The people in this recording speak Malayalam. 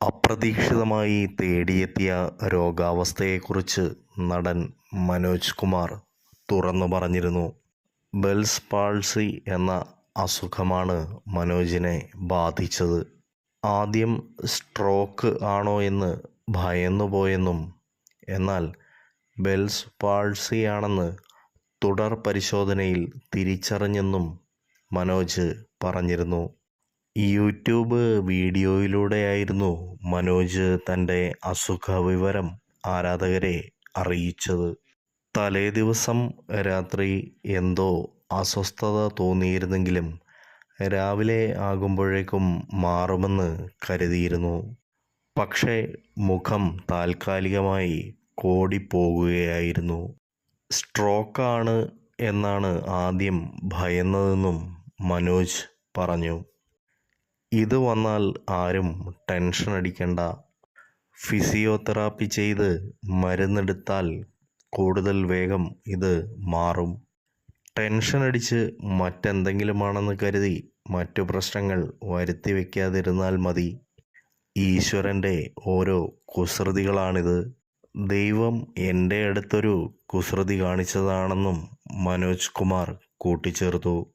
അപ്രതീക്ഷിതമായി തേടിയെത്തിയ രോഗാവസ്ഥയെക്കുറിച്ച് നടൻ മനോജ് കുമാർ തുറന്നു പറഞ്ഞിരുന്നു. ബെൽസ് പാൾസി എന്ന അസുഖമാണ് മനോജിനെ ബാധിച്ചത്. ആദ്യം സ്ട്രോക്ക് ആണോ എന്ന് ഭയന്നുപോയെന്നും എന്നാൽ ബെൽസ് പാൾസിയാണെന്ന് തുടർ പരിശോധനയിൽ തിരിച്ചറിഞ്ഞെന്നും മനോജ് പറഞ്ഞിരുന്നു. യൂട്യൂബ് വീഡിയോയിലൂടെയായിരുന്നു മനോജ് തന്റെ അസുഖവിവരം ആരാധകരെ അറിയിച്ചത്. തലേദിവസം രാത്രി എന്തോ അസ്വസ്ഥത തോന്നിയിരുന്നെങ്കിലും രാവിലെ ആകുമ്പോഴേക്കും മാറുമെന്ന് കരുതിയിരുന്നു. പക്ഷേ മുഖം താൽക്കാലികമായി കോടിപ്പോകുകയായിരുന്നു. സ്ട്രോക്കാണ് എന്നാണ് ആദ്യം ഭയന്നതെന്നും മനോജ് പറഞ്ഞു. ഇത് വന്നാൽ ആരും ടെൻഷൻ അടിക്കണ്ട. ഫിസിയോതെറാപ്പി ചെയ്ത് മരുന്നെടുത്താൽ കൂടുതൽ വേഗം ഇത് മാറും. ടെൻഷൻ അടിച്ച് മറ്റെന്തെങ്കിലുമാണെന്ന് കരുതി മറ്റു പ്രശ്നങ്ങൾ വരുത്തി വയ്ക്കാതിരുന്നാൽ മതി. ഈശ്വരന്റെ ഓരോ കുസൃതികളാണിത്. ദൈവം എന്റെ അടുത്തൊരു കുസൃതി കാണിച്ചതാണെന്നും മനോജ് കുമാർ കൂട്ടിച്ചേർത്തു.